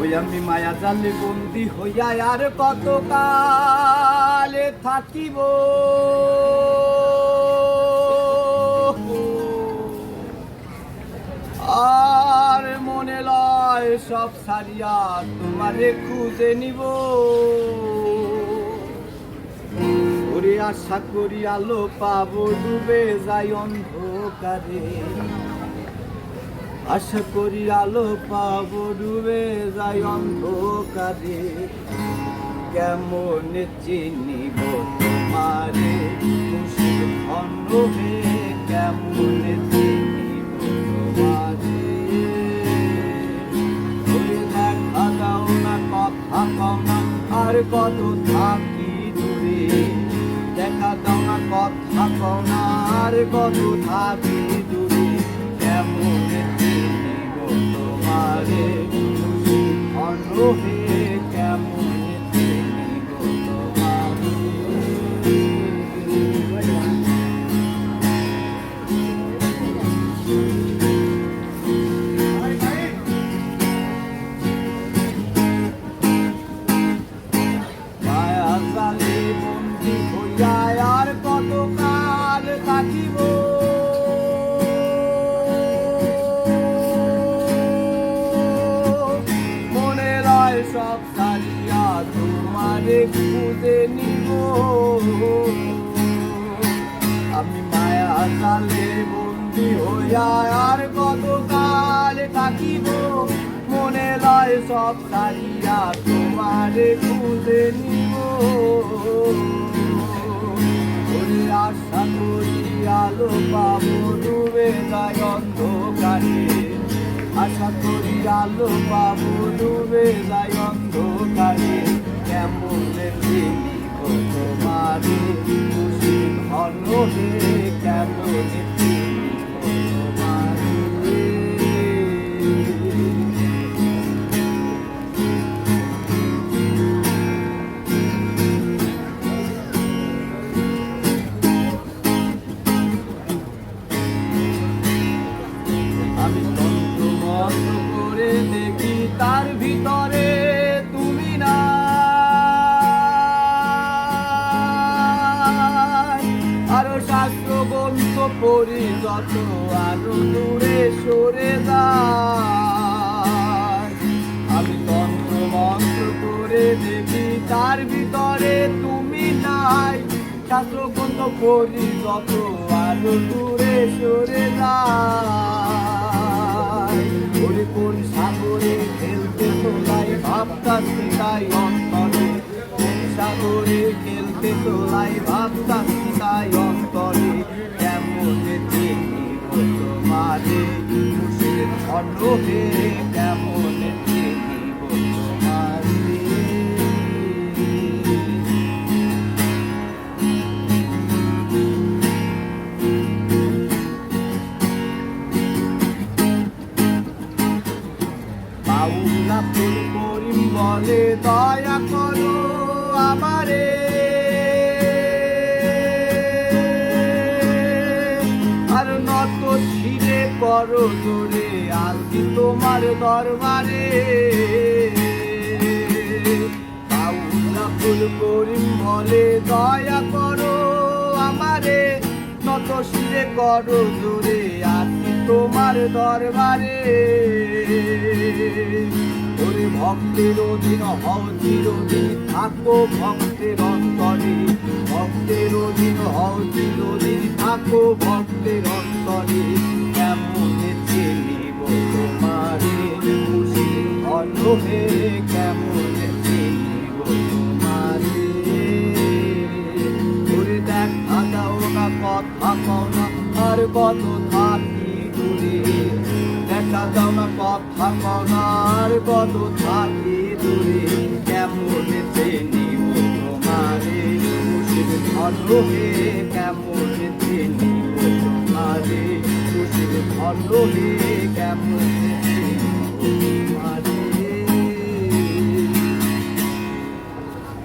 ওই আমি মায়া জালে বন্দি হইয়া আর কত কালে থাকিব? আর মনে লয় সব সারিয়া তোমারে খুঁজে নিব। ওরে আশা করি আলো পাবো ডুবে যাই অন্ধকারে। আশা করি আলো পাবো, ডুবে যাই অন্ধকারে। কেমন চিনিব অন্য হে কেমন চিনিব ওরে দেখা দাও না কথা না আর কত থাকি দূরে। দেখা দাও না কথা কও না আর কত থাকি দূরে। Oh. সব সারিয়া তোমারে খুঁজে নিব। আমি মায়া কালে বন্দি হইয়া আর কতকাল থাকিব? মনে লয় সব সারিয়া তোমারে খুঁজে নিব। আশা করি আলো পাবো ডুবে যায় অন্ধকারে। কেমন কত মারে খুশি ঘন কেমন তার ভিতরে তুমি না আরও শাস্ত্র, গ্রন্থ পড়ি যত আরও দূরে সরে যায়। আমি তন্ত্র, মন্ত্র করে দেখি, তার ভিতরে তুমি নাই। শাস্ত্র, গ্রন্থ পড়ি যত আরও দূরে সরে যায়। কোন সাগরে খেলতে তোলাই ভাবতাছি তাই অন্তরে। সাগরে খেলতে তোলাই ভাবতাছি তাই অন্তরে। কেমন দেখি তোমারে খুশির হে কেমন বাউলা ফুল করিম বলে দয়া করো আমারে। আর নত শিরে করো জোরে আলকি তোমার দরবারে। বাউলা ফুল করিম বলে দয়া করো আমারে, নত শিরে করো জোরে তোমার দরবারে। ওরে ভক্তের অধীন হও, চিরদিন থাকো ভক্তের। অন্তরে ভক্তের অধীন হও, চিরদিন থাকো ভক্তের। অন্তরে কেমন চিনিব তোমারে? খুশি অন্ধে কেমন চিনিব তোমারে? ওরে দেখা দাও না কথা কও না, আর কত দূরে দেখা দাও না কথা আর কত থাকি দূরে। কেমন চিনিব তোমারে খুশির ধরে কেমন চিনিব তোমারে খুশির ধরে কেমন তোমারে